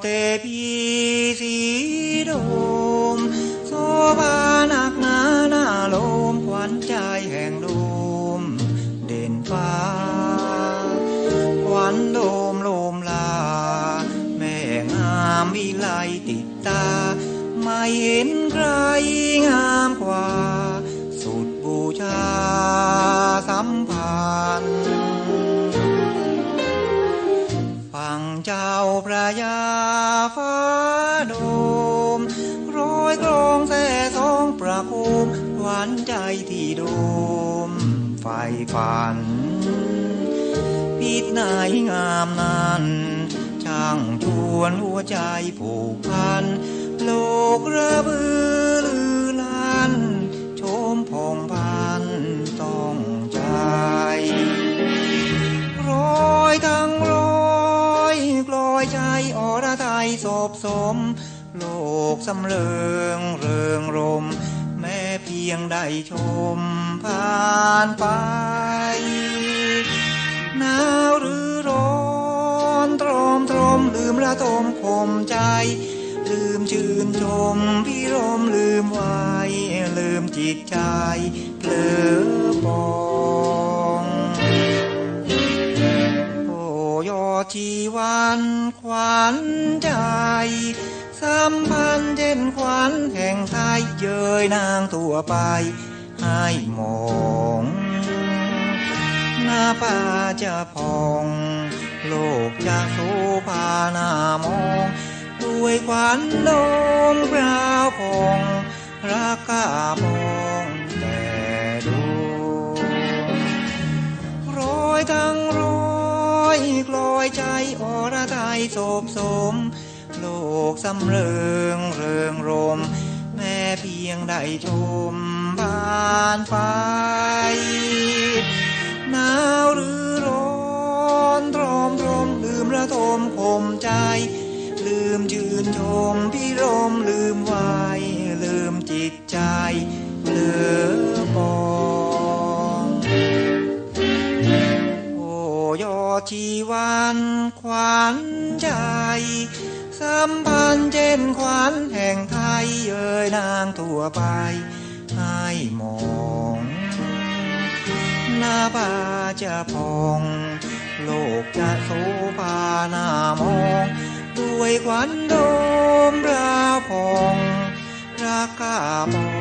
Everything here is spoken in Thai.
เตปีสีโดมโซบานักนาหน้าลมขวัญใจแห่งโดม เด่นฟ้า ขวัญโดมโลมลา แม่งามวิไลติดตา ไม่เห็นใครงามกว่า สุดบูชาสัมพันธ์ โดมร้อยกรองแส่ทองประโคมหวานใจที่โดมไฟฝันพิดนายงามนั้นช่างชวนหัวใจผูกพัน โลกระบือ สม โลกสำเริงเริงรม แม้เพียงได้ชมผ่านไปหนาวหรือร้อนตรอมตรมลืมระทมคมใจ ลืมชื่นชมพี่รมลืมไว้ลืมจิตใจเผลอปอ ชีวันขวัญใจสัมพันธ์เช่นขวัญแห่งไทยเยยนางตัวไป ให้มองหน้าป่าจะพอง โลกจะโสภาหน้ามองด้วยขวัญลมกราวพองรักกาพอง ยใจอรไทยโสมสม โลกสำเริงเริงรม แม้เพียงได้ชมผ่านไปหนาวหรือร้อนตรอมรมลืมระทมคมใจ ลืมชื่นชมพี่รมลืมไว้ลืมจิตใจเหลือ ชีวันขวัญใจสัมพันธ์เช่นขวัญแห่งไทยเอ่ยนางทั่วไป ให้มองหน้าป่าจะพอง โลกจะโสภาหน้ามองด้วยขวัญโดมราวพองรักกาปอ